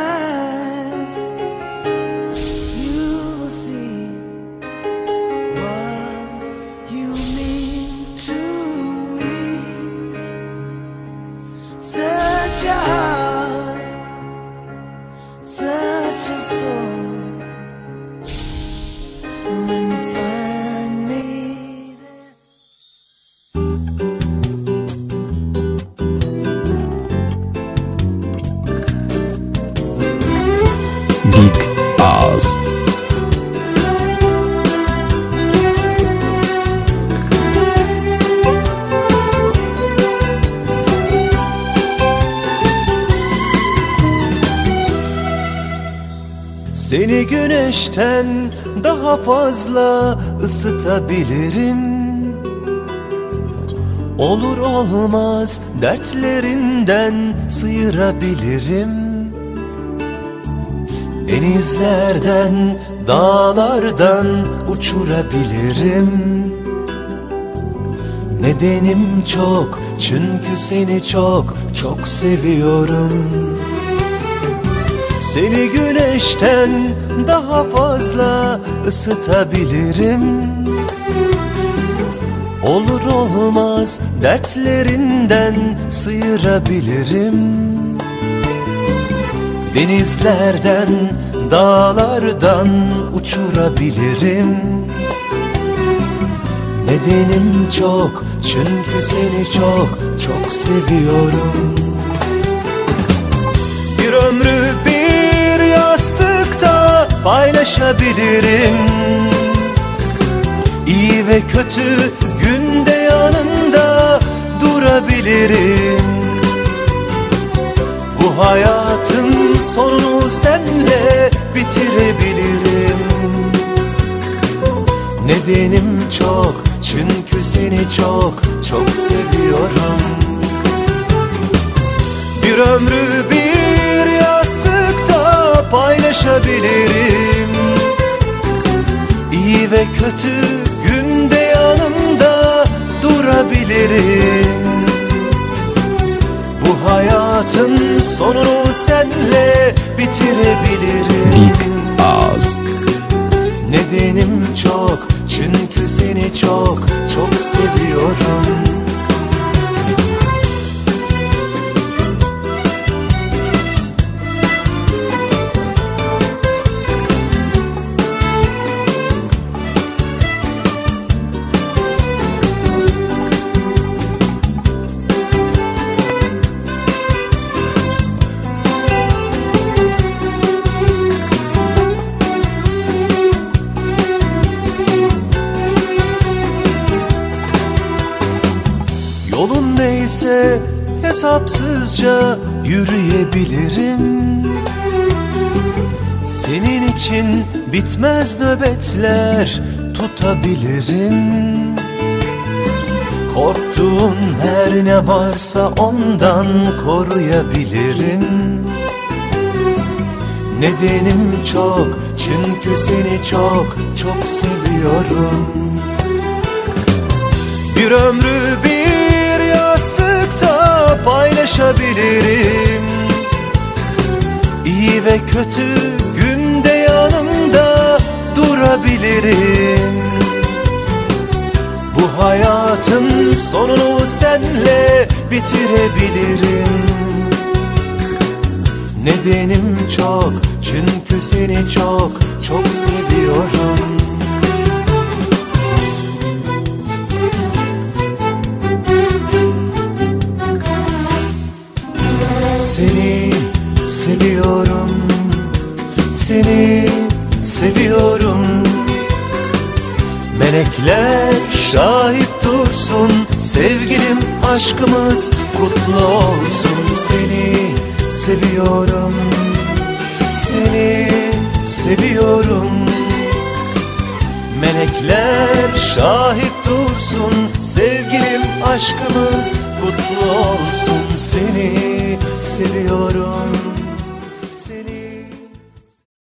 time olmaz. Seni güneşten daha fazla ısıtabilirim Olur olmaz dertlerinden sıyırabilirim Denizlerden, dağlardan uçurabilirim. Nedenim çok çünkü seni çok çok seviyorum. Seni güneşten daha fazla ısıtabilirim. Olur olmaz dertlerinden sıyırabilirim Denizlerden, dağlardan uçurabilirim. Nedenim çok çünkü seni çok çok seviyorum. Bir ömrü bir yastıkta paylaşabilirim. İyi ve kötü günde yanında durabilirim. Bu senle bitirebilirim. Nedenim çok çünkü seni çok çok seviyorum. Bir ömrü bir yastıkta paylaşabilirim. İyi ve kötü günde yanında durabilirim. Bu hayatın sonunu senle bitirebilirim Big Ağız Nedenim çok çünkü seni çok çok seviyorum Neyse hesapsızca yürüyebilirim. Senin için bitmez nöbetler tutabilirim. Korktuğun her ne varsa ondan koruyabilirim. Nedenim çok çünkü seni çok çok seviyorum. Bir ömrü bir yastıkta paylaşabilirim. İyi ve kötü günde yanında durabilirim. Bu hayatın sonunu senle bitirebilirim. Nedenim çok çünkü seni çok çok seviyorum seviyorum. Melekler şahit dursun Sevgilim aşkımız kutlu olsun. Seni seviyorum Seni seviyorum. Melekler şahit dursun Sevgilim aşkımız kutlu olsun. Seni